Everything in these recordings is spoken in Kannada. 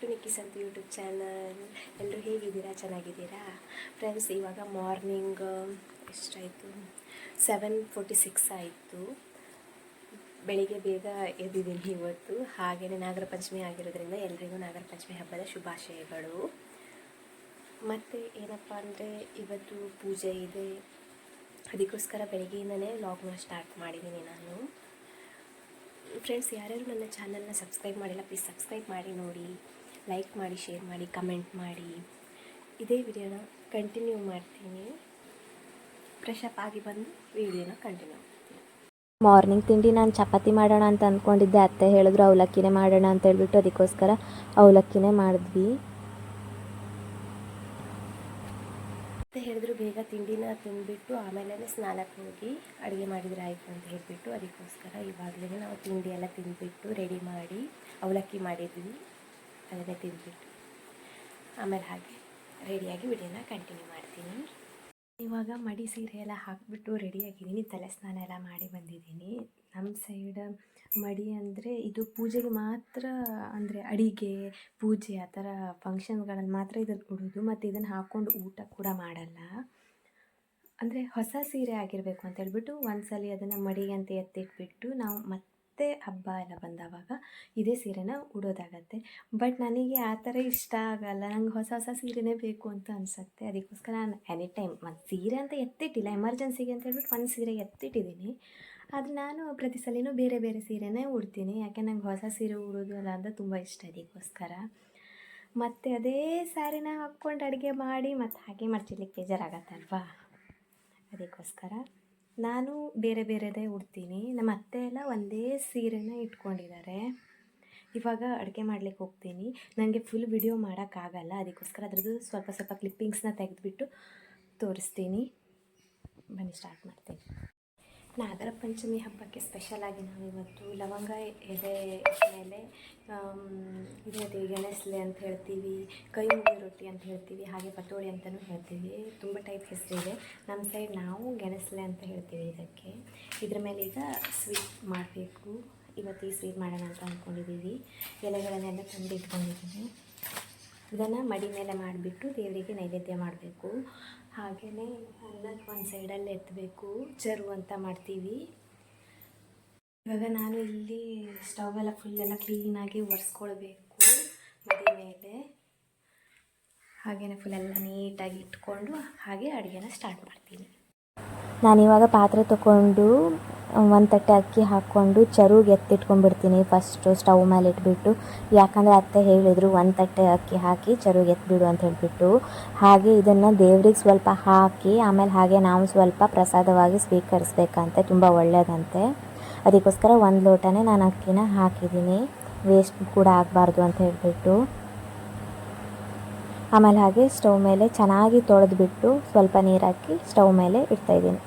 ಟು ನಿಕ್ಕಿಸ್ ಅಂತ ಯೂಟ್ಯೂಬ್ ಚಾನಲ್. ಎಲ್ಲರೂ ಹೇಗಿದ್ದೀರಾ? ಚೆನ್ನಾಗಿದ್ದೀರಾ? ಫ್ರೆಂಡ್ಸ್ ಇವಾಗ ಮಾರ್ನಿಂಗ್ ಎಷ್ಟಾಯಿತು ಸೆವೆನ್ ಫೋರ್ಟಿ ಸಿಕ್ಸ್ ಆಯಿತು. ಬೆಳಿಗ್ಗೆ ಬೇಗ ಎದ್ದಿದ್ದೀನಿ ಇವತ್ತು. ಹಾಗೆಯೇ ನಾಗರ ಪಂಚಮಿ ಆಗಿರೋದ್ರಿಂದ ಎಲ್ರಿಗೂ ನಾಗರ ಪಂಚಮಿ ಹಬ್ಬದ ಶುಭಾಶಯಗಳು. ಮತ್ತು ಏನಪ್ಪ ಅಂದರೆ ಇವತ್ತು ಪೂಜೆ ಇದೆ. ಅದಕ್ಕೋಸ್ಕರ ಬೆಳಗ್ಗೆಯಿಂದನೇ ಲಾಗ್ನ ಸ್ಟಾರ್ಟ್ ಮಾಡಿದ್ದೀನಿ ನಾನು. ಫ್ರೆಂಡ್ಸ್ ಯಾರ್ಯಾರು ನನ್ನ ಚಾನಲ್ನ ಸಬ್ಸ್ಕ್ರೈಬ್ ಮಾಡಿಲ್ಲ ಪ್ಲೀಸ್ ಸಬ್ಸ್ಕ್ರೈಬ್ ಮಾಡಿ ನೋಡಿ. ಲೈಕ್ ಮಾಡಿ ಶೇರ್ ಮಾಡಿ ಕಮೆಂಟ್ ಮಾಡಿ. ಇದೇ ವಿಡಿಯೋನ ಕಂಟಿನ್ಯೂ ಮಾಡ್ತೀನಿ. ಫ್ರೆಶ್ ಅಪ್ ಆಗಿ ಬಂದು ವಿಡಿಯೋನ ಕಂಟಿನ್ಯೂ ಮಾಡ್ತೀನಿ. ಮಾರ್ನಿಂಗ್ ತಿಂಡಿ ನಾನು ಚಪಾತಿ ಮಾಡೋಣ ಅಂತ ಅಂದ್ಕೊಂಡಿದ್ದೆ ಅತ್ತೆ ಹೇಳಿದ್ರು ಅವಲಕ್ಕಿನೇ ಮಾಡೋಣ ಅಂತ ಹೇಳ್ಬಿಟ್ಟು ಅದಕ್ಕೋಸ್ಕರ ಅವಲಕ್ಕಿನೇ ಮಾಡಿದ್ವಿ. ಅತ್ತೆ ಹೇಳಿದ್ರು ಬೇಗ ತಿಂಡಿನ ತಿಂದ್ಬಿಟ್ಟು ಆಮೇಲೆ ಸ್ನಾನಕ್ಕೆ ಹೋಗಿ ಅಡುಗೆ ಮಾಡಿದ್ರೆ ಆಯಿತು ಅಂತ ಹೇಳಿಬಿಟ್ಟು ಅದಕ್ಕೋಸ್ಕರ ಇವಾಗಲೇ ನಾವು ತಿಂಡಿ ಎಲ್ಲ ತಿಂದ್ಬಿಟ್ಟು ರೆಡಿ ಮಾಡಿ ಅವಲಕ್ಕಿ ಮಾಡಿದ್ವಿ. ಅದನ್ನೇ ತಿಂದ್ಬಿಟ್ಟು. ಆಮೇಲೆ ಹಾಗೆ ರೆಡಿಯಾಗಿ ವಿಡಿಯೋನ ಕಂಟಿನ್ಯೂ ಮಾಡ್ತೀನಿ. ಇವಾಗ ಮಡಿ ಸೀರೆ ಎಲ್ಲ ಹಾಕಿಬಿಟ್ಟು ರೆಡಿಯಾಗಿದ್ದೀನಿ. ತಲೆ ಸ್ನಾನ ಎಲ್ಲ ಮಾಡಿ ಬಂದಿದ್ದೀನಿ. ನಮ್ಮ ಸೈಡ್ ಮಡಿ ಅಂದರೆ ಇದು ಪೂಜೆಗೆ ಮಾತ್ರ ಅಂದರೆ ಅಡಿಗೆ, ಪೂಜೆ ಆ ಥರ ಫಂಕ್ಷನ್ಗಳಲ್ಲಿ ಮಾತ್ರ ಇದನ್ನು ಉಡೋದು. ಮತ್ತು ಇದನ್ನು ಹಾಕ್ಕೊಂಡು ಊಟ ಕೂಡ ಮಾಡಲ್ಲ. ಅಂದರೆ ಹೊಸ ಸೀರೆ ಆಗಿರಬೇಕು ಅಂತ ಹೇಳ್ಬಿಟ್ಟು ಒಂದ್ಸಲಿ ಅದನ್ನು ಮಡಿಗೆ ಅಂತ ಎತ್ತಿಟ್ಬಿಟ್ಟು ನಾವು ಮತ್ತೆ ಹಬ್ಬ ಎಲ್ಲ ಬಂದವಾಗ ಇದೇ ಸೀರೆನ ಉಡೋದಾಗತ್ತೆ. ಬಟ್ ನನಗೆ ಆ ಥರ ಇಷ್ಟ ಆಗಲ್ಲ. ನಂಗೆ ಹೊಸ ಹೊಸ ಸೀರೆನೇ ಬೇಕು ಅಂತ ಅನಿಸುತ್ತೆ. ಅದಕ್ಕೋಸ್ಕರ ನಾನು ಎನಿ ಟೈಮ್ ಮತ್ತು ಸೀರೆ ಅಂತ ಎತ್ತಿಟ್ಟಿಲ್ಲ. ಎಮರ್ಜೆನ್ಸಿಗೆ ಅಂತ ಹೇಳ್ಬಿಟ್ಟು ಒಂದು ಸೀರೆ ಎತ್ತಿಟ್ಟಿದ್ದೀನಿ. ಆದರೆ ನಾನು ಪ್ರತಿ ಸಲಿನೂ ಬೇರೆ ಬೇರೆ ಸೀರೆನೇ ಉಡ್ತೀನಿ. ಯಾಕೆ ನಂಗೆ ಹೊಸ ಸೀರೆ ಉಡೋದು ಅಲ್ಲ ಅಂತ ತುಂಬ ಇಷ್ಟ ಅದಕ್ಕೋಸ್ಕರ. ಮತ್ತು ಅದೇ ಸ್ಯಾರಿನ ಹಾಕ್ಕೊಂಡು ಅಡುಗೆ ಮಾಡಿ ಮತ್ತು ಹಾಗೆ ಮಾಡ್ತಿರ್ಲಿಕ್ಕೆ ಬೇಜಾರಾಗತ್ತಲ್ವಾ? ಅದಕ್ಕೋಸ್ಕರ. ನಾನು ಬೇರೆ ಬೇರೆದೇ ಉಡ್ತೀನಿ. ನಮ್ಮ ಅತ್ತೆ ಎಲ್ಲ ಒಂದೇ ಸೀರೆನ ಇಟ್ಕೊಂಡಿದ್ದಾರೆ. ಇವಾಗ ಅಡುಗೆ ಮಾಡ್ಲಿಕ್ಕೆ ಹೋಗ್ತೀನಿ. ನನಗೆ ಫುಲ್ ವಿಡಿಯೋ ಮಾಡೋಕ್ಕಾಗಲ್ಲ. ಅದಕ್ಕೋಸ್ಕರ ಅದ್ರದ್ದು ಸ್ವಲ್ಪ ಸ್ವಲ್ಪ ಕ್ಲಿಪ್ಪಿಂಗ್ಸ್ನ ತೆಗೆದುಬಿಟ್ಟು ತೋರಿಸ್ತೀನಿ. ಬನ್ನಿ ಸ್ಟಾರ್ಟ್ ಮಾಡ್ತೀನಿ. ನಾಗರ ಪಂಚಮಿ ಹಬ್ಬಕ್ಕೆ ಸ್ಪೆಷಲಾಗಿ ನಾವು ಇವತ್ತು ಲವಂಗ ಎದೆ ಮೇಲೆ ಆಮ್, ಇದು ಹೇಳ್ತೀವಿ ಗೆಣಸ್ಲೆ ಅಂತ ಹೇಳ್ತೀವಿ ಕೈ ಮುಗಿ ರೊಟ್ಟಿ ಅಂತ ಹೇಳ್ತೀವಿ ಹಾಗೆ ಪತೋಳಿ ಅಂತಲೂ ಹೇಳ್ತೀವಿ. ತುಂಬ ಟೈಪ್ ಹೆಸರಿದೆ ನಮ್ಮ ಸೈಡ್ ನಾವು ಗೆಣಸ್ಲೆ ಅಂತ ಹೇಳ್ತೀವಿ ಇದಕ್ಕೆ. ಇದ್ರ ಮೇಲೆ ಈಗ ಸ್ವೀಟ್ ಮಾಡಬೇಕು. ಇವತ್ತು ಈ ಸ್ವೀಟ್ ಮಾಡೋಣ ಅಂತ ಅಂದ್ಕೊಂಡಿದ್ದೀವಿ ಎಲೆಗಳನ್ನೆಲ್ಲ ತಂದು ಇಟ್ಕೊಂಡಿದ್ದೀನಿ ಇದನ್ನು ಮಡಿ ಮೇಲೆ ಮಾಡಿಬಿಟ್ಟು ದೇವರಿಗೆ ನೈವೇದ್ಯ ಮಾಡಬೇಕು. ಹಾಗೆಯೇ ಅನ್ನಕ್ಕೆ ಒಂದು ಸೈಡಲ್ಲಿ ಎತ್ತಬೇಕು ಚರು ಅಂತ ಮಾಡ್ತೀವಿ. ಇವಾಗ ನಾನು ಇಲ್ಲಿ ಸ್ಟವ್ ಎಲ್ಲ ಫುಲ್ಲೆಲ್ಲ ಕ್ಲೀನಾಗಿ ಒರೆಸ್ಕೊಳ್ಬೇಕು ಮನೆ ಮೇಲೆ. ಹಾಗೆಯೇ ಎಲ್ಲ ನೀಟಾಗಿ ಇಟ್ಕೊಂಡು ಹಾಗೆ ಅಡುಗೆನ ಸ್ಟಾರ್ಟ್ ಮಾಡ್ತೀನಿ. ನಾನಿವಾಗ ಪಾತ್ರೆ ತೊಗೊಂಡು ಒಂದು ತಟ್ಟೆ ಅಕ್ಕಿ ಹಾಕ್ಕೊಂಡು ಚರುಗೆ ಎತ್ತಿಟ್ಕೊಂಡ್ಬಿಡ್ತೀನಿ ಫಸ್ಟು ಸ್ಟವ್ ಮೇಲೆ ಇಟ್ಬಿಟ್ಟು. ಯಾಕಂದರೆ ಅತ್ತೆ ಹೇಳಿದರು ಒಂದು ತಟ್ಟೆ ಅಕ್ಕಿ ಹಾಕಿ ಚರುಗೆ ಎತ್ತಿಬಿಡು ಅಂತ ಹೇಳಿಬಿಟ್ಟು. ಹಾಗೆ ಇದನ್ನು ದೇವ್ರಿಗೆ ಸ್ವಲ್ಪ ಹಾಕಿ, ಆಮೇಲೆ ಹಾಗೆ ನಾವು ಸ್ವಲ್ಪ ಪ್ರಸಾದವಾಗಿ ಸ್ವೀಕರಿಸ್ಬೇಕಂತೆ, ತುಂಬ ಒಳ್ಳೆಯದಂತೆ ಅದಕ್ಕೋಸ್ಕರ ಒಂದು ಲೋಟನೇ ನಾನು ಅಕ್ಕಿನ ಹಾಕಿದ್ದೀನಿ. ವೇಸ್ಟ್ ಕೂಡ ಆಗಬಾರ್ದು ಅಂತ ಹೇಳಿಬಿಟ್ಟು. ಆಮೇಲೆ ಹಾಗೆ ಸ್ಟವ್ ಮೇಲೆ ಚೆನ್ನಾಗಿ ತೊಳೆದ್ಬಿಟ್ಟು ಸ್ವಲ್ಪ ನೀರು ಹಾಕಿ ಸ್ಟವ್ ಮೇಲೆ ಇಡ್ತಾಯಿದ್ದೀನಿ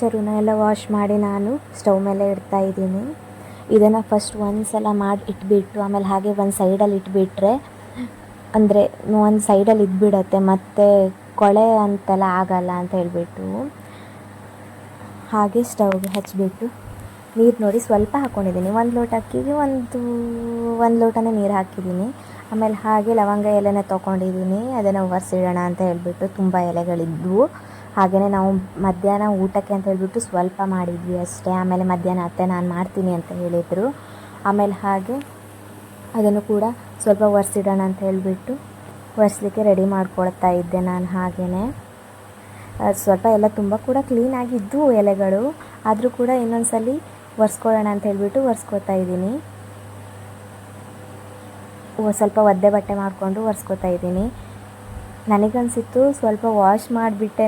ಚರುನ ಎಲ್ಲ ವಾಶ್ ಮಾಡಿ ನಾನು ಸ್ಟವ್ ಮೇಲೆ ಇಡ್ತಾ ಇದ್ದೀನಿ. ಇದನ್ನು ಫಸ್ಟ್ ಒಂದು ಸಲ ಮಾಡಿ ಇಟ್ಬಿಟ್ಟು, ಆಮೇಲೆ ಹಾಗೆ ಒಂದು ಸೈಡಲ್ಲಿ ಇಟ್ಬಿಟ್ರೆ, ಅಂದರೆ ಒಂದು ಸೈಡಲ್ಲಿ ಇದ್ಬಿಡತ್ತೆ, ಮತ್ತು ಕೊಳೆ ಅಂತೆಲ್ಲ ಆಗಲ್ಲ ಅಂತ ಹೇಳಿಬಿಟ್ಟು ಹಾಗೆ ಸ್ಟವ್ಗೆ ಹಚ್ಚಿಬಿಟ್ಟು ನೀರು ನೋಡಿ ಸ್ವಲ್ಪ ಹಾಕ್ಕೊಂಡಿದ್ದೀನಿ ಒಂದು ಲೋಟ ಅಕ್ಕಿಗೆ ಒಂದು ಒಂದು ಲೋಟನೇ ನೀರು ಹಾಕಿದ್ದೀನಿ. ಆಮೇಲೆ ಹಾಗೆ ಲವಂಗ ಎಲೆನ ತೊಗೊಂಡಿದ್ದೀನಿ. ಅದನ್ನು ಒರೆಸಿಡೋಣ ಅಂತ ಹೇಳಿಬಿಟ್ಟು ತುಂಬ ಎಲೆಗಳಿದ್ವು. ಹಾಗೆಯೇ ನಾವು ಮಧ್ಯಾಹ್ನ ಊಟಕ್ಕೆ ಅಂತ ಹೇಳಿಬಿಟ್ಟು ಸ್ವಲ್ಪ ಮಾಡಿದ್ವಿ ಅಷ್ಟೇ. ಆಮೇಲೆ ಮಧ್ಯಾಹ್ನ ಅತ್ತೆ, ನಾನು ಮಾಡ್ತೀನಿ ಅಂತ ಹೇಳಿದರು. ಆಮೇಲೆ ಹಾಗೆ ಅದನ್ನು ಕೂಡ ಸ್ವಲ್ಪ ಒರೆಸಿಡೋಣ ಅಂತ ಹೇಳಿಬಿಟ್ಟು ಒರೆಸ್ಲಿಕ್ಕೆ ರೆಡಿ ಮಾಡ್ಕೊಳ್ತಾ ಇದ್ದೆ ನಾನು ಹಾಗೆಯೇ ಸ್ವಲ್ಪ ಎಲ್ಲ ತುಂಬ ಕೂಡ ಕ್ಲೀನಾಗಿದ್ದು ಎಲೆಗಳು. ಆದರೂ ಕೂಡ ಇನ್ನೊಂದ್ಸಲಿ ಒರೆಸ್ಕೊಳ್ಳೋಣ ಅಂತ ಹೇಳಿಬಿಟ್ಟು ಒರೆಸ್ಕೊತಾ ಇದ್ದೀನಿ. ಸ್ವಲ್ಪ ಒದ್ದೆ ಬಟ್ಟೆ ಮಾಡಿಕೊಂಡು ಒರೆಸ್ಕೊತಾ ಇದ್ದೀನಿ. ನನಗನ್ಸಿತ್ತು ಸ್ವಲ್ಪ ವಾಶ್ ಮಾಡಿಬಿಟ್ಟೇ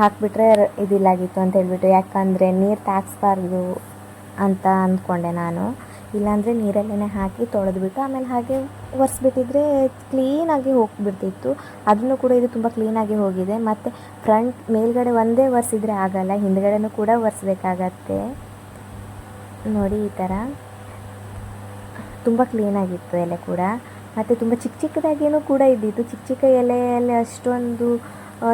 ಹಾಕಿಬಿಟ್ರೆ ಇದಿಲ್ಲಾಗಿತ್ತು ಅಂತ ಹೇಳಿಬಿಟ್ಟು. ಯಾಕಂದರೆ ನೀರು ತಾಗಿಸ್ಬಾರ್ದು ಅಂತ ಅಂದ್ಕೊಂಡೆ ನಾನು. ಇಲ್ಲಾಂದರೆ ನೀರಲ್ಲೇ ಹಾಕಿ ತೊಳೆದ್ಬಿಟ್ಟು ಆಮೇಲೆ ಹಾಗೆ ಒರೆಸ್ಬಿಟ್ಟಿದ್ರೆ ಕ್ಲೀನಾಗಿ ಹೋಗಿಬಿಡ್ತಿತ್ತು. ಅದನ್ನು ಕೂಡ ಇದು ತುಂಬ ಕ್ಲೀನಾಗಿ ಹೋಗಿದೆ. ಮತ್ತು ಫ್ರಂಟ್ ಮೇಲ್ಗಡೆ ಒಂದೇ ಒರೆಸಿದ್ರೆ ಆಗಲ್ಲ, ಹಿಂದ್ಗಡೆನೂ ಕೂಡ ಒರೆಸ್ಬೇಕಾಗತ್ತೆ. ನೋಡಿ ಈ ಥರ ತುಂಬ ಕ್ಲೀನಾಗಿತ್ತು ಎಲೆ ಕೂಡ. ಮತ್ತು ತುಂಬ ಚಿಕ್ಕ ಚಿಕ್ಕದಾಗೇನೂ ಕೂಡ ಇದ್ದಿತ್ತು. ಚಿಕ್ಕ ಚಿಕ್ಕ ಎಲೆಯಲ್ಲಿ ಅಷ್ಟೊಂದು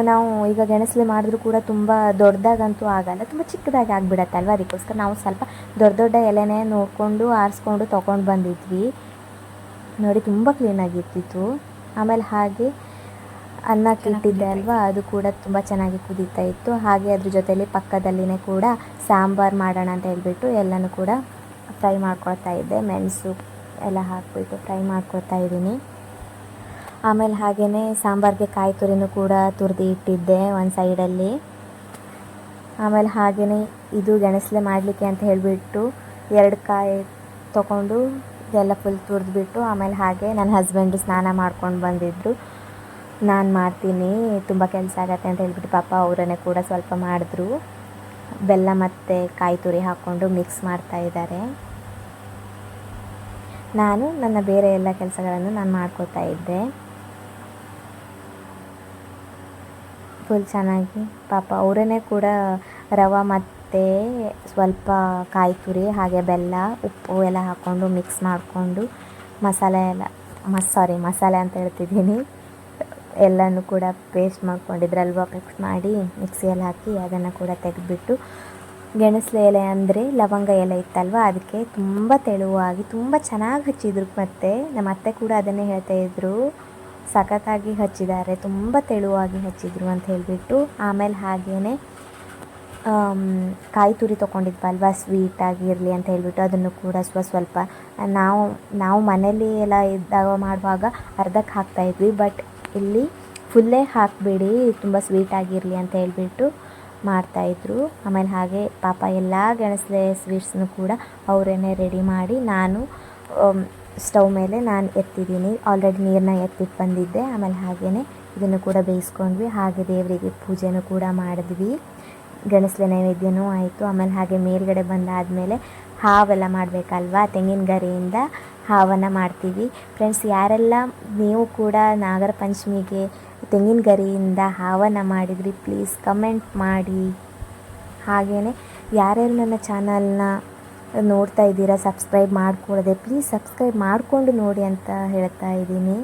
ನಾವು ಈಗ ಗೆಣಸಲೆ ಮಾಡಿದ್ರು ಕೂಡ ತುಂಬ ದೊಡ್ಡದಾಗಂತೂ ಆಗಲ್ಲ. ತುಂಬ ಚಿಕ್ಕದಾಗಿ ಆಗಿಬಿಡತ್ತಲ್ವ? ಅದಕ್ಕೋಸ್ಕರ ನಾವು ಸ್ವಲ್ಪ ದೊಡ್ಡ ದೊಡ್ಡ ಎಲೆನೇ ನೋಡಿಕೊಂಡು ಆರಿಸ್ಕೊಂಡು ತೊಗೊಂಡು ಬಂದಿದ್ವಿ. ನೋಡಿ ತುಂಬ ಕ್ಲೀನಾಗಿರ್ತಿತ್ತು ಆಮೇಲೆ ಹಾಗೆ ಅನ್ನ ಇಟ್ಟಿದ್ದೆ ಅಲ್ವಾ? ಅದು ಕೂಡ ತುಂಬ ಚೆನ್ನಾಗಿ ಕುದೀತಾ ಇತ್ತು. ಹಾಗೆ ಅದ್ರ ಜೊತೆಯಲ್ಲಿ ಪಕ್ಕದಲ್ಲಿನೇ ಕೂಡ ಸಾಂಬಾರು ಮಾಡೋಣ ಅಂತ ಹೇಳ್ಬಿಟ್ಟು ಎಲ್ಲನೂ ಕೂಡ ಫ್ರೈ ಮಾಡ್ಕೊಳ್ತಾ ಇದ್ದೆ. ಮೆಣಸು ಎಲ್ಲ ಹಾಕ್ಬಿಟ್ಟು ಫ್ರೈ ಮಾಡ್ಕೊತಾ ಇದ್ದೀನಿ. ಆಮೇಲೆ ಹಾಗೆಯೇ ಸಾಂಬಾರಿಗೆ ಕಾಯಿ ತುರಿನೂ ಕೂಡ ತುರಿದು ಇಟ್ಟಿದ್ದೆ ಒಂದು ಸೈಡಲ್ಲಿ. ಆಮೇಲೆ ಹಾಗೆಯೇ ಇದು ಗೆಣಸಲೆ ಮಾಡಲಿಕ್ಕೆ ಅಂತ ಹೇಳಿಬಿಟ್ಟು ಎರಡು ಕಾಯಿ ತೊಗೊಂಡು ಇದೆಲ್ಲ ಫುಲ್ ತುರಿದ್ಬಿಟ್ಟು ಆಮೇಲೆ ಹಾಗೆ ನನ್ನ ಹಸ್ಬೆಂಡು ಸ್ನಾನ ಮಾಡ್ಕೊಂಡು ಬಂದಿದ್ದರು ನಾನು ಮಾಡ್ತೀನಿ, ತುಂಬ ಕೆಲಸ ಆಗತ್ತೆ ಅಂತ ಹೇಳಿಬಿಟ್ಟು ಪಾಪ ಅವರನ್ನೇ ಕೂಡ ಸ್ವಲ್ಪ ಮಾಡಿದ್ರು. ಬೆಲ್ಲ ಮತ್ತು ಕಾಯಿ ತುರಿ ಹಾಕ್ಕೊಂಡು ಮಿಕ್ಸ್ ಮಾಡ್ತಾ ಇದ್ದಾರೆ. ನಾನು ನನ್ನ ಬೇರೆ ಎಲ್ಲ ಕೆಲಸಗಳನ್ನು ನಾನು ಮಾಡ್ಕೋತಾ ಇದ್ದೆ. ಫುಲ್ ಚೆನ್ನಾಗಿ. ಪಾಪ ಅವರೇ ಕೂಡ ರವೆ ಮತ್ತು ಸ್ವಲ್ಪ ಕಾಯಿ ತುರಿ ಹಾಗೆ ಬೆಲ್ಲ, ಉಪ್ಪು ಎಲ್ಲ ಹಾಕ್ಕೊಂಡು ಮಿಕ್ಸ್ ಮಾಡಿಕೊಂಡು ಮಸಾಲೆ ಎಲ್ಲ ಮಸ್ ಸಾರಿ ಮಸಾಲೆ ಅಂತ ಹೇಳ್ತಿದ್ದೀನಿ. ಎಲ್ಲನೂ ಕೂಡ ಪೇಸ್ಟ್ ಮಾಡ್ಕೊಂಡಿದ್ರಲ್ವ ಮಿಕ್ಸ್ ಮಾಡಿ ಮಿಕ್ಸಿಯಲ್ಲಿ ಹಾಕಿ ಅದನ್ನು ಕೂಡ ತೆಗೆದುಬಿಟ್ಟು ಗೆಣಸು ಎಲೆ ಅಂದರೆ ಲವಂಗ ಎಲೆ ಇತ್ತಲ್ವ? ಅದಕ್ಕೆ ತುಂಬ ತೆಳುವಾಗಿ, ತುಂಬ ಚೆನ್ನಾಗಿ ಹಚ್ಚಿದ್ರು ಮತ್ತೆ. ನಮ್ಮ ಅತ್ತೆ ಕೂಡ ಅದನ್ನೇ ಹೇಳ್ತಾ ಇದ್ರು. ಸಖತ್ತಾಗಿ ಹಚ್ಚಿದ್ದಾರೆ, ತುಂಬ ತೆಳುವಾಗಿ ಹಚ್ಚಿದ್ರು ಅಂತ ಹೇಳಿಬಿಟ್ಟು. ಆಮೇಲೆ ಹಾಗೇ ಕಾಯಿ ತುರಿ ತೊಗೊಂಡಿದ್ವಲ್ವ? ಸ್ವೀಟ್ ಆಗಿರಲಿ ಅಂತ ಹೇಳಿಬಿಟ್ಟು ಅದನ್ನು ಕೂಡ ಸ್ವ ಸ್ವಲ್ಪ, ನಾವು ನಾವು ಮನೇಲಿ ಎಲ್ಲ ಇದ್ದಾಗ ಮಾಡುವಾಗ ಅರ್ಧಕ್ಕೆ ಹಾಕ್ತಾಯಿದ್ವಿ ಬಟ್ ಇಲ್ಲಿ ಫುಲ್ಲೇ ಹಾಕಬೇಡಿ, ತುಂಬ ಸ್ವೀಟ್ ಆಗಿರಲಿ ಅಂತ ಹೇಳ್ಬಿಟ್ಟು ಮಾಡ್ತಾಯಿದ್ರು ಆಮೇಲೆ ಹಾಗೆ ಪಾಪ ಎಲ್ಲ ಗೆಣಸಲೆ ಸ್ವೀಟ್ಸ್ನು ಕೂಡ ಅವರೇನೆ ರೆಡಿ ಮಾಡಿ ನಾನು ಸ್ಟವ್ ಮೇಲೆ ನಾನು ಎತ್ತಿದ್ದೀನಿ. ಆಲ್ರೆಡಿ ನೀರನ್ನ ಎತ್ತಿಟ್ಟು ಬಂದಿದ್ದೆ. ಆಮೇಲೆ ಹಾಗೆಯೇ ಇದನ್ನು ಕೂಡ ಬೇಯಿಸ್ಕೊಂಡ್ವಿ. ಹಾಗೆ ದೇವರಿಗೆ ಪೂಜೆನೂ ಕೂಡ ಮಾಡಿದ್ವಿ. ಗೆಣಸಲೆ ನೈವೇದ್ಯನೂ ಆಯಿತು. ಆಮೇಲೆ ಹಾಗೆ ಮೇಲ್ಗಡೆ ಬಂದಾದಮೇಲೆ ಹಾವೆಲ್ಲ ಮಾಡಬೇಕಲ್ವಾ? ತೆಂಗಿನ ಗರಿಯಿಂದ ಹಾವನ್ನು ಮಾಡ್ತೀವಿ. ಫ್ರೆಂಡ್ಸ್ ಯಾರೆಲ್ಲ ನೀವು ಕೂಡ ನಾಗರ ಪಂಚಮಿಗೆ ತೆಂಗಿನ ಗರಿಯಿಂದ ಹಾವನ್ನು ಮಾಡಿದ್ರಿ ಪ್ಲೀಸ್ ಕಮೆಂಟ್ ಮಾಡಿ. ಹಾಗೆಯೇ ಯಾರ್ಯಾರು ನನ್ನ ಚಾನಲ್ನ ನೋಡ್ತಾ ಇದ್ದೀರಾ ಸಬ್ಸ್ಕ್ರೈಬ್ ಮಾಡ್ಕೊಳ್ಳದೆ ಪ್ಲೀಸ್ ಸಬ್ಸ್ಕ್ರೈಬ್ ಮಾಡಿಕೊಂಡು ನೋಡಿ ಅಂತ ಹೇಳ್ತಾ ಇದ್ದೀನಿ.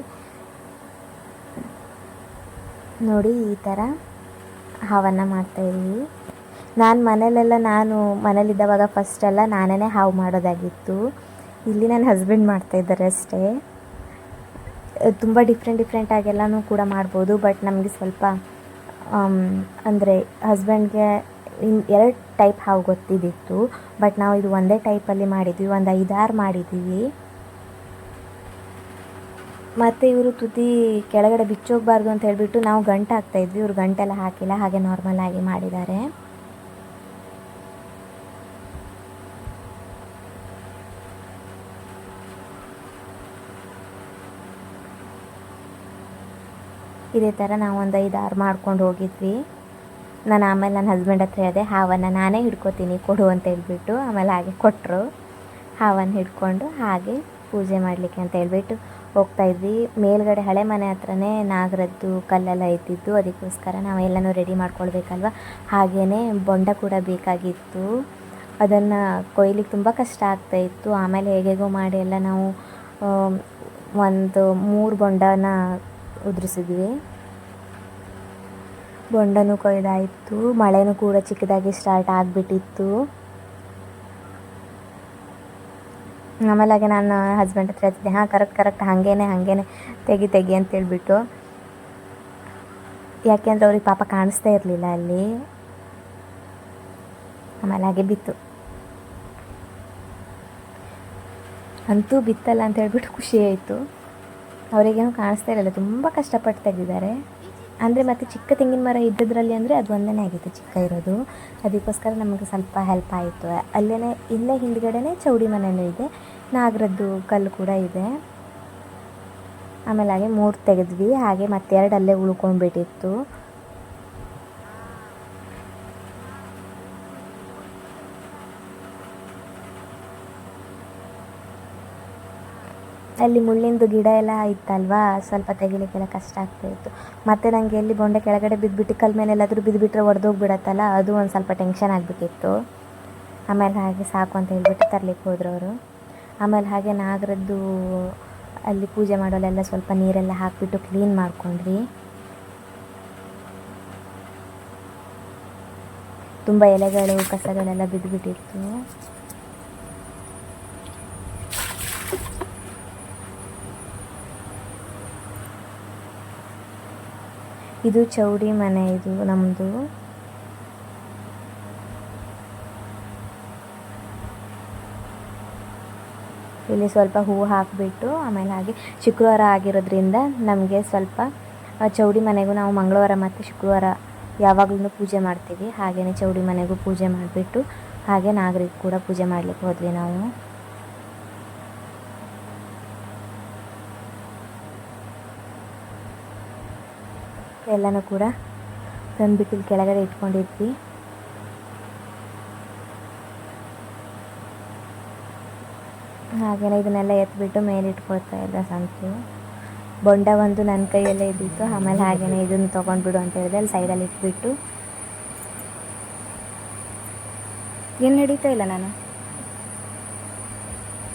ನೋಡಿ, ಈ ಥರ ಹಾವನ್ನು ಮಾಡ್ತಾಯಿದ್ದೀವಿ ನಾನು ಮನೇಲೆಲ್ಲ ನಾನು ಮನೇಲಿದ್ದವಾಗ ಫಸ್ಟೆಲ್ಲ ನಾನೇ ಹಾವು ಮಾಡೋದಾಗಿತ್ತು. ಇಲ್ಲಿ ನನ್ನ ಹಸ್ಬೆಂಡ್ ಮಾಡ್ತಾಯಿದ್ದಾರೆ ಅಷ್ಟೇ. ತುಂಬ ಡಿಫ್ರೆಂಟ್ ಡಿಫ್ರೆಂಟಾಗೆಲ್ಲನೂ ಕೂಡ ಮಾಡ್ಬೋದು. ಬಟ್ ನಮಗೆ ಸ್ವಲ್ಪ ಅಂದರೆ ಹಸ್ಬೆಂಡ್ಗೆ ಇನ್ ಎರಡು ಟೈಪ್ ಹಾವು ಗೊತ್ತಿದ್ದಿತ್ತು. ಬಟ್ ನಾವು ಇದು ಒಂದೇ ಟೈಪಲ್ಲಿ ಮಾಡಿದ್ವಿ. ಒಂದು ಐದಾರು ಮಾಡಿದ್ದೀವಿ. ಮತ್ತು ಇವರು ತುದಿ ಕೆಳಗಡೆ ಬಿಚ್ಚೋಗಬಾರ್ದು ಅಂತ ಹೇಳಿಬಿಟ್ಟು ನಾವು ಗಂಟು ಹಾಕ್ತಾಯಿದ್ವಿ ಇವರು ಗಂಟೆಲ್ಲ ಹಾಕಿಲ್ಲ. ಹಾಗೆ ನಾರ್ಮಲ್ ಆಗಿ ಮಾಡಿದ್ದಾರೆ. ಇದೇ ಥರ ನಾವು ಒಂದು ಐದು ಆರು ಮಾಡ್ಕೊಂಡು ಹೋಗಿದ್ವಿ. ನಾನು ಆಮೇಲೆ ನನ್ನ ಹಸ್ಬೆಂಡ್ ಹತ್ರ ಹೇಳಿದೆ, ಹಾವನ್ನು ನಾನೇ ಹಿಡ್ಕೊತೀನಿ, ಕೊಡು ಅಂತ ಹೇಳ್ಬಿಟ್ಟು ಆಮೇಲೆ ಹಾಗೆ ಕೊಟ್ಟರು ಹಾವನ್ನು ಹಿಡ್ಕೊಂಡು ಹಾಗೆ ಪೂಜೆ ಮಾಡಲಿಕ್ಕೆ ಅಂತ ಹೇಳ್ಬಿಟ್ಟು ಹೋಗ್ತಾ ಇದ್ವಿ. ಮೇಲ್ಗಡೆ ಹಳೆ ಮನೆ ಹತ್ರನೇ ನಾಗರದ್ದು ಕಲ್ಲೆಲ್ಲ ಇದ್ದಿದ್ದು, ಅದಕ್ಕೋಸ್ಕರ ನಾವೆಲ್ಲನೂ ರೆಡಿ ಮಾಡ್ಕೊಳ್ಬೇಕಲ್ವ? ಹಾಗೇ ಬೊಂಡ ಕೂಡ ಬೇಕಾಗಿತ್ತು. ಅದನ್ನು ಕೊಯ್ಲಿಕ್ಕೆ ತುಂಬ ಕಷ್ಟ ಆಗ್ತಾಯಿತ್ತು ಆಮೇಲೆ ಹೇಗೆಗೋ ಮಾಡಿ ಎಲ್ಲ ನಾವು ಒಂದು ಮೂರು ಬೊಂಡನ ಉದುರಿಸಿದ್ವಿ. ಬೊಂಡನೂ ಕೊಯ್ದಾಯಿತು, ಮಳೆನೂ ಕೂಡ ಚಿಕ್ಕದಾಗಿ ಸ್ಟಾರ್ಟ್ ಆಗಿಬಿಟ್ಟಿತ್ತು. ಆಮೇಲಾಗೆ ನಾನು ಹಸ್ಬೆಂಡ್ ಹತ್ರ ಹೇಳ್ತಿದ್ದೆ, ಹಾಂ ಕರೆಕ್ಟ್ ಕರೆಕ್ಟ್ ಹಾಗೇನೆ ಹಾಗೇನೆ, ತೆಗಿ ತೆಗಿ ಅಂತ ಹೇಳ್ಬಿಟ್ಟು. ಯಾಕೆಂದ್ರೆ ಅವ್ರಿಗೆ ಪಾಪ ಕಾಣಿಸ್ತಾ ಇರಲಿಲ್ಲ ಅಲ್ಲಿ. ಆಮೇಲೆ ಬಿತ್ತು. ಅಂತೂ ಬಿತ್ತಲ್ಲ ಅಂತ ಹೇಳ್ಬಿಟ್ಟು ಖುಷಿ ಆಯಿತು. ಅವರಿಗೇನು ಕಾಣಿಸ್ತಾ ಇರಲಿಲ್ಲ ತುಂಬ ಕಷ್ಟಪಟ್ಟು ತೆಗೆದಿದ್ದಾರೆ. ಅಂದರೆ ಮತ್ತು ಚಿಕ್ಕ ತೆಂಗಿನ ಮರ ಇದ್ದದ್ರಲ್ಲಿ ಅಂದರೆ ಅದು ಒಂದೇ ಆಗಿತ್ತು ಚಿಕ್ಕ ಇರೋದು. ಅದಕ್ಕೋಸ್ಕರ ನಮಗೆ ಸ್ವಲ್ಪ ಹೆಲ್ಪ್ ಆಯಿತು. ಅಲ್ಲೇ ಇಲ್ಲೇ ಹಿಂದ್ಗಡೆನೇ ಚೌಡಿ ಮನೆಯೂ ಇದೆ. ನಾಗರದ್ದು ಕಲ್ಲು ಕೂಡ ಇದೆ. ಆಮೇಲೆ ಹಾಗೆ ಮೂರು ತೆಗೆದ್ವಿ. ಹಾಗೆ ಮತ್ತೆರಡು ಅಲ್ಲೇ ಉಳ್ಕೊಂಡ್ಬಿಟ್ಟಿತ್ತು. ಅಲ್ಲಿ ಮುಳ್ಳಿಂದು ಗಿಡ ಎಲ್ಲ ಇತ್ತಲ್ವಾ? ಸ್ವಲ್ಪ ತೆಗಿಲಿಕ್ಕೆಲ್ಲ ಕಷ್ಟ ಆಗ್ತಾಯಿತ್ತು ಮತ್ತು ನನಗೆ ಎಲ್ಲಿ ಬೊಂಡೆ ಕೆಳಗಡೆ ಬಿದ್ದುಬಿಟ್ಟು ಕಲ್ ಮೇಲೆ ಎಲ್ಲಾದರೂ ಬಿದ್ದುಬಿಟ್ರೆ ಒಡೆದೋಗ್ಬಿಡತ್ತಲ್ಲ? ಅದು ಒಂದು ಸ್ವಲ್ಪ ಟೆನ್ಷನ್ ಆಗಬೇಕಿತ್ತು ಆಮೇಲೆ ಹಾಗೆ ಸಾಕು ಅಂತ ಹೇಳ್ಬಿಟ್ಟು ತರ್ಲಿಕ್ಕೆ ಹೋದ್ರು ಅವರು. ಆಮೇಲೆ ಹಾಗೆ ನಾಗರದ್ದು ಅಲ್ಲಿ ಪೂಜೆ ಮಾಡೋಲೆಲ್ಲ ಸ್ವಲ್ಪ ನೀರೆಲ್ಲ ಹಾಕಿಬಿಟ್ಟು ಕ್ಲೀನ್ ಮಾಡ್ಕೊಂಡ್ರಿ ತುಂಬ ಎಲೆಗಳು, ಕಸಗಳೆಲ್ಲ ಬಿದ್ದುಬಿಟ್ಟಿತ್ತು ಇದು ಚೌಡಿ ಮನೆ, ಇದು ನಮ್ಮದು ಇಲ್ಲಿ ಸ್ವಲ್ಪ ಹೂ ಹಾಕಿಬಿಟ್ಟು, ಆಮೇಲೆ ಹಾಗೆ ಶುಕ್ರವಾರ ಆಗಿರೋದ್ರಿಂದ ನಮಗೆ ಸ್ವಲ್ಪ ಚೌಡಿ ಮನೆಗೂ ನಾವು ಮಂಗಳವಾರ ಮತ್ತು ಶುಕ್ರವಾರ ಯಾವಾಗಲೂ ಪೂಜೆ ಮಾಡ್ತೀವಿ. ಹಾಗೆಯೇ ಚೌಡಿ ಮನೆಗೂ ಪೂಜೆ ಮಾಡಿಬಿಟ್ಟು, ಹಾಗೆ ನಾಗರಿಗೂ ಕೂಡ ಪೂಜೆ ಮಾಡಲಿಕ್ಕೆ ಹೋದ್ವಿ ನಾವು. ಎಲ್ಲನೂ ಕೂಡ ತಂದುಬಿಟ್ಟು ಕೆಳಗಡೆ ಇಟ್ಕೊಂಡಿದ್ವಿ. ಹಾಗೆಯೇ ಇದನ್ನೆಲ್ಲ ಎತ್ಬಿಟ್ಟು ಮೇಲೆ ಇಟ್ಕೊಳ್ತಾ ಇದ್ದ ಸಂತು. ಬೊಂಡ ಒಂದು ನನ್ನ ಕೈಯಲ್ಲೇ ಇದ್ದಿತ್ತು, ಆಮೇಲೆ ಹಾಗೆಯೇ ಇದನ್ನು ತೊಗೊಂಡ್ಬಿಡು ಅಂತ ಹೇಳಿದೆ, ಅಲ್ಲಿ ಸೈಡಲ್ಲಿ ಇಟ್ಬಿಟ್ಟು. ಏನು ನಡೀತಾ ಇಲ್ಲ ನಾನು?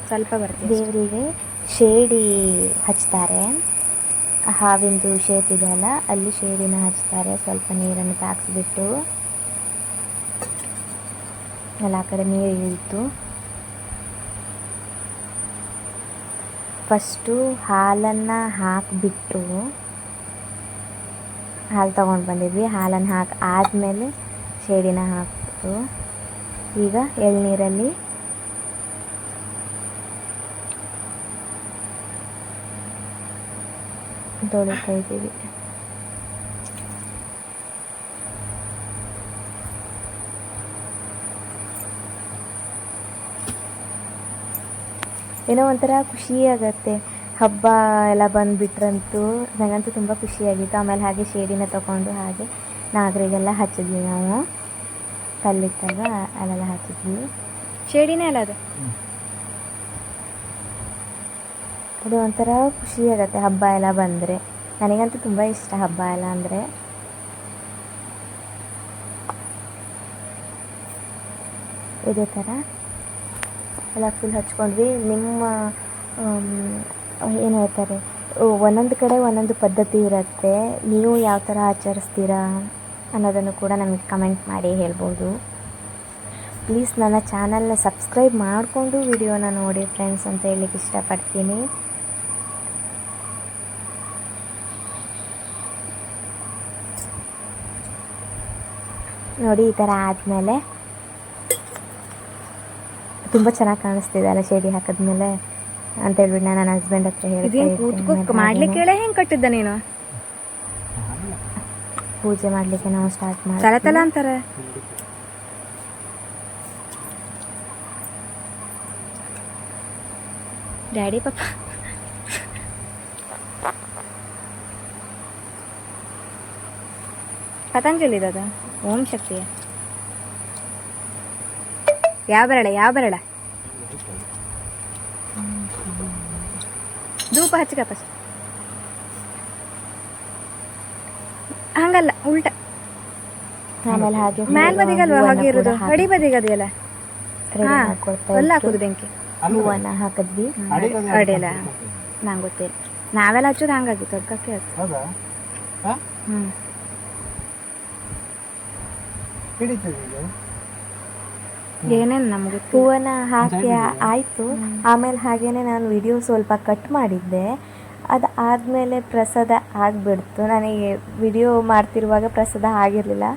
ಸ್ವಲ್ಪ ಬರ್ತೀನಿ ದೇವರಿಗೆ ಶೇಡಿ ಹಚ್ತಾರೆ. ಹಾವಿಂದು ಶೇಪ್ ಇದೆಯಲ್ಲ ಅಲ್ಲಿ ಶೇವಿನ ಹಚ್ತಾರೆ. ಸ್ವಲ್ಪ ನೀರನ್ನು ತಾಗಿಸ್ಬಿಟ್ಟು ಎಲ್ಲ ಆ ಕಡೆ ನೀರು ಇಳಿತು ಫಸ್ಟು ಹಾಲನ್ನು ಹಾಕಿಬಿಟ್ಟು ಹಾಲು ತೊಗೊಂಡು ಬಂದಿದ್ವಿ. ಹಾಲನ್ನು ಹಾಕಿ ಆದಮೇಲೆ ಶೇಡಿನ ಹಾಕಿಬಿಟ್ಟು ಈಗ ಎಳ್ನೀರಲ್ಲಿ ತೊಳಿತಾ ಇದ್ದೀವಿ ಏನೋ ಒಂಥರ ಖುಷಿ ಆಗತ್ತೆ ಹಬ್ಬ ಎಲ್ಲ ಬಂದುಬಿಟ್ರಂತೂ ನನಗಂತೂ ತುಂಬ ಖುಷಿಯಾಗಿತ್ತು. ಆಮೇಲೆ ಹಾಗೆ ಶೇಡಿನ ತಗೊಂಡು ಹಾಗೆ ನಾಗರಿಗೆಲ್ಲ ಹಚ್ಚಿದ್ವಿ ನಾವು. ಕಲ್ಲಿತ್ತಾಗ ಅಲ್ಲೆಲ್ಲ ಹಚ್ಚಿದ್ವಿ. ಶೇಡಿನೇ ಅಲ್ಲ ಅದು ಅದು ಒಂಥರ ಖುಷಿ ಆಗುತ್ತೆ ಹಬ್ಬ ಎಲ್ಲ ಬಂದರೆ. ನನಗಂತೂ ತುಂಬ ಇಷ್ಟ ಹಬ್ಬ ಎಲ್ಲ ಅಂದರೆ. ಇದೇ ಥರ ಎಲ್ಲ ಫುಲ್ ಹಚ್ಕೊಂಡ್ವಿ. ನಿಮ್ಮ ಏನು ಹೇಳ್ತಾರೆ? ಒಂದೊಂದು ಕಡೆ ಒಂದೊಂದು ಪದ್ಧತಿ ಇರುತ್ತೆ. ನೀವು ಯಾವ ಥರ ಆಚರಿಸ್ತೀರಾ ಅನ್ನೋದನ್ನು ಕೂಡ ನಮಗೆ ಕಮೆಂಟ್ ಮಾಡಿ ಹೇಳ್ಬೋದು. ಪ್ಲೀಸ್ ನನ್ನ ಚಾನಲ್ನ ಸಬ್ಸ್ಕ್ರೈಬ್ ಮಾಡಿಕೊಂಡು ವಿಡಿಯೋನ ನೋಡಿ ಫ್ರೆಂಡ್ಸ್ ಅಂತ ಹೇಳಲಿಕ್ಕೆ ಇಷ್ಟಪಡ್ತೀನಿ. ನೋಡಿ ಈ ಥರ ಆದಮೇಲೆ ತುಂಬ ಚೆನ್ನಾಗಿ ಕಾಣಿಸ್ತಿದೆ ಅಲ್ಲ ಶೇಡಿ ಹಾಕಿದ್ಮೇಲೆ? ಅಂತ ಹೇಳ್ಬಿಟ್ಟು ನಾನು ನನ್ನ ಹಸ್ಬೆಂಡ್ ಹತ್ರ ಹೇಳ್ತೀನಿ ಮಾಡ್ಲಿಕ್ಕೆ ಹೆಂಗೆ ಕಟ್ಟಿದ್ದ ನೀನು? ಪೂಜೆ ಮಾಡಲಿಕ್ಕೆ ನಾವು ಸ್ಟಾರ್ಟ್ ಮಾಡಿ ತಲ ಅಂತಾರೆ. ಡ್ಯಾಡಿ ಪಾಪ ಪತಂಜಲಿ ಅದು. ಓಂ ಶಕ್ತಿಯ ಯಾವ ಬರಳ ಯಾವ ಬರಳ? ಧೂಪ ಹಚ್ಚಿಕಪ್ಪ ಸರ್ ಹಂಗಲ್ಲ ಉಲ್ಟ. ಆಮೇಲೆ ಹಾಗೆ ಮ್ಯಾಲ್ ಬದಿಗಲ್ವಾ ಹಾಗೆ ಇರೋದು? ಅಡಿ ಬದಿಗದಿಯಲ್ಲ ಎಲ್ಲ ಹಾಕೋದು ಬೆಂಕಿ. ಹೂವನ್ನ ಹಾಕಿದ್ವಿ. ಅಡಿಯಲ್ಲ? ನಂಗೆ ಗೊತ್ತಿಲ್ಲ. ನಾವೆಲ್ಲ ಹಚ್ಚೋದು ಹಂಗಾಗಿತ್ತು ಅದಕ್ಕೆ ಹೌದಾ? ಹಾ? ಹ್ಞೂ ಹಿಡಿತದೆ ಇದು ಏನೇನು ನಮ್ಗೆ ಹೂವನ್ನ ಹಾಕಿ ಆಯ್ತು. ಆಮೇಲೆ ಹಾಗೇನೆ ನಾನು ವಿಡಿಯೋ ಸ್ವಲ್ಪ ಕಟ್ ಮಾಡಿದ್ದೆ. ಅದು ಆದ್ಮೇಲೆ ಪ್ರಸಾದ ಆಗ್ಬಿಡ್ತು. ನನಗೆ ವಿಡಿಯೋ ಮಾಡ್ತಿರುವಾಗ ಪ್ರಸಾದ ಆಗಿರಲಿಲ್ಲ.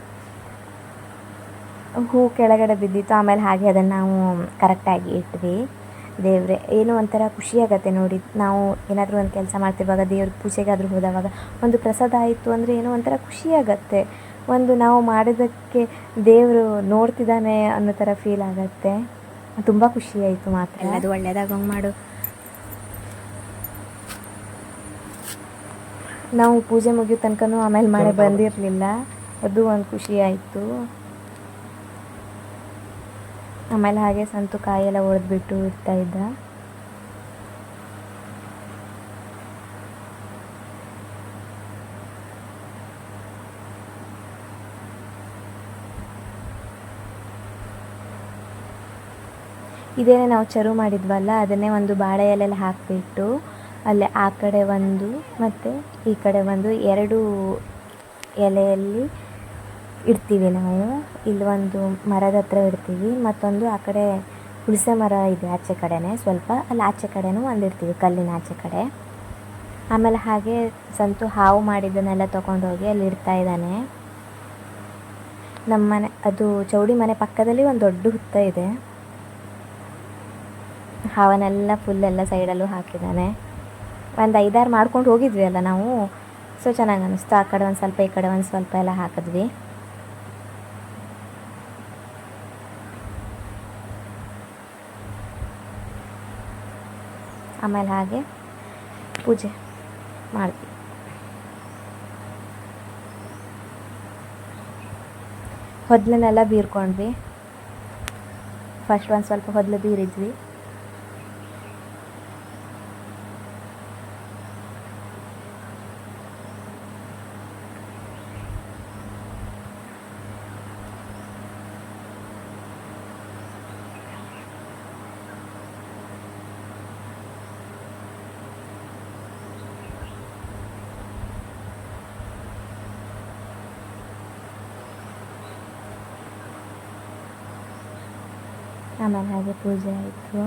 ಹೂ ಕೆಳಗಡೆ ಬಿದ್ದಿತ್ತು. ಆಮೇಲೆ ಹಾಗೆ ಅದನ್ನು ನಾವು ಕರೆಕ್ಟಾಗಿ ಇಟ್ವಿ. ದೇವ್ರೆ ಏನೋ ಒಂಥರ ಖುಷಿಯಾಗತ್ತೆ ನೋಡಿ. ನಾವು ಏನಾದರೂ ಒಂದು ಕೆಲಸ ಮಾಡ್ತಿರುವಾಗ ದೇವ್ರ ಪೂಜೆಗಾದರೂ ಹೋದವಾಗ ಒಂದು ಪ್ರಸಾದ ಆಯಿತು ಅಂದರೆ ಏನೋ ಒಂಥರ ಖುಷಿಯಾಗತ್ತೆ ಒಂದು ನಾವು ಮಾಡಿದ್ದಕ್ಕೆ ದೇವರು ನೋಡ್ತಿದ್ದಾನೆ ಅನ್ನೋ ಥರ ಫೀಲ್ ಆಗತ್ತೆ. ತುಂಬ ಖುಷಿ ಆಯಿತು ಮಾತ್ರ. ಅದು ಒಳ್ಳೆಯದಾಗಂಗೆ ಮಾಡು. ನಾವು ಪೂಜೆ ಮುಗಿಯೋ ತನಕನೂ ಆಮೇಲೆ ಮಳೆ ಬಂದಿರಲಿಲ್ಲ. ಅದು ಒಂದು ಖುಷಿ ಆಯಿತು. ಆಮೇಲೆ ಹಾಗೆ ಸಂತು ಕಾಯೆಲ್ಲ ಒಡೆದ್ಬಿಟ್ಟು ಇಡ್ತಾ ಇದೇನೆ ನಾವು ಚರು ಮಾಡಿದ್ವಲ್ಲ, ಅದನ್ನೇ ಒಂದು ಬಾಳೆ ಎಲೆಯಲ್ಲಿ ಹಾಕಿಬಿಟ್ಟು ಅಲ್ಲಿ ಆ ಕಡೆ ಒಂದು ಮತ್ತು ಈ ಕಡೆ ಒಂದು ಎರಡು ಎಲೆಯಲ್ಲಿ ಇಡ್ತೀವಿ ನಾವು. ಇಲ್ಲಿ ಒಂದು ಮರದ ಹತ್ರ ಇಡ್ತೀವಿ, ಮತ್ತೊಂದು ಆ ಕಡೆ ಹುಳಸೆ ಮರ ಇದೆ ಆಚೆ ಕಡೆನೇ ಸ್ವಲ್ಪ, ಅಲ್ಲಿ ಆಚೆ ಕಡೆನೂ ಒಂದು ಇಡ್ತೀವಿ, ಕಲ್ಲಿನ ಆಚೆ ಕಡೆ. ಆಮೇಲೆ ಹಾಗೆ ಸಂತು ಹಾವು ಮಾಡಿದ್ದನ್ನೆಲ್ಲ ತೊಗೊಂಡೋಗಿ ಅಲ್ಲಿ ಇಡ್ತಾ ಇದ್ದಾನೆ. ನಮ್ಮ ಮನೆ ಅದು ಚೌಡಿ ಮನೆ ಪಕ್ಕದಲ್ಲಿ ಒಂದು ದೊಡ್ಡ ಹುತ್ತ ಇದೆ. ಹಾವನ್ನೆಲ್ಲ ಫುಲ್ ಎಲ್ಲ ಸೈಡಲ್ಲೂ ಹಾಕಿದ್ದಾನೆ. ಒಂದು ಐದಾರು ಮಾಡ್ಕೊಂಡು ಹೋಗಿದ್ವಿ ಅಲ್ಲ ನಾವು. ಸೊ ಚೆನ್ನಾಗಿ ಅನ್ನಿಸ್ತು ಆ ಕಡೆ ಒಂದು ಸ್ವಲ್ಪ, ಈ ಕಡೆ ಒಂದು ಸ್ವಲ್ಪ ಎಲ್ಲ ಹಾಕಿದ್ವಿ. ಆಮೇಲೆ ಹಾಗೆ ಪೂಜೆ ಮಾಡಿದ್ವಿ ಹೊದ್ಲನ್ನೆಲ್ಲ ಬೀರ್ಕೊಂಡ್ವಿ. ಫಸ್ಟ್ ಒಂದು ಸ್ವಲ್ಪ ಹೊದ್ಲು ಬೀರಿದ್ವಿ. ಆಮೇಲೆ ಹಾಗೆ ಪೂಜೆ ಆಯಿತು.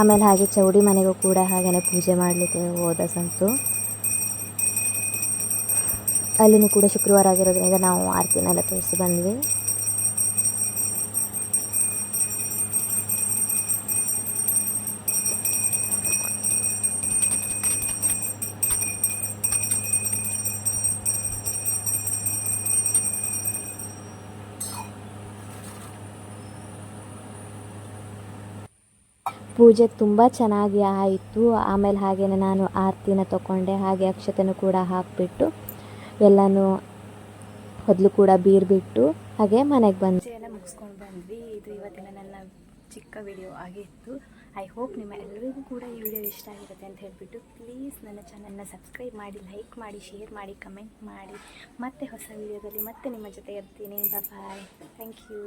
ಆಮೇಲೆ ಹಾಗೆ ಚೌಡಿ ಮನೆಗೂ ಕೂಡ ಹಾಗೆಯೇ ಪೂಜೆ ಮಾಡಲಿಕ್ಕೆ ಹೋದ ಸಂತು. ಅಲ್ಲಿನೂ ಕೂಡ ಶುಕ್ರವಾರ ಆಗಿರೋದ್ರಿಂದ ನಾವು ಆರತಿನೆಲ್ಲ ತೋರಿಸಿ ಬಂದ್ವಿ. ಪೂಜೆ ತುಂಬ ಚೆನ್ನಾಗಿ ಆಯಿತು. ಆಮೇಲೆ ಹಾಗೆಯೇ ನಾನು ಆರತಿನ ತಗೊಂಡೆ ಹಾಗೆ ಅಕ್ಷತೆನೂ ಕೂಡ ಹಾಕಿಬಿಟ್ಟು ಎಲ್ಲನೂ ಮೊದಲು ಕೂಡ ಬೀರ್ಬಿಟ್ಟು ಹಾಗೆ ಮನೆಗೆ ಬಂದು ಎಲ್ಲ ಮುಗಿಸ್ಕೊಂಡು ಬಂದ್ವಿ. ಇದು ಇವತ್ತಿನ ನನ್ನ ಚಿಕ್ಕ ವಿಡಿಯೋ ಆಗಿತ್ತು. ಐ ಹೋಪ್ ನಿಮ್ಮ ಎಲ್ಲರಿಗೂ ಕೂಡ ಈ ವಿಡಿಯೋ ಇಷ್ಟ ಆಗಿರುತ್ತೆ ಅಂತ ಹೇಳಿಬಿಟ್ಟು ಪ್ಲೀಸ್ ನನ್ನ ಚಾನಲ್ನ ಸಬ್ಸ್ಕ್ರೈಬ್ ಮಾಡಿ, ಲೈಕ್ ಮಾಡಿ, ಶೇರ್ ಮಾಡಿ, ಕಮೆಂಟ್ ಮಾಡಿ. ಮತ್ತೆ ಹೊಸ ವಿಡಿಯೋದಲ್ಲಿ ಮತ್ತೆ ನಿಮ್ಮ ಜೊತೆ ಇರ್ತೀನಿ. Bye thank you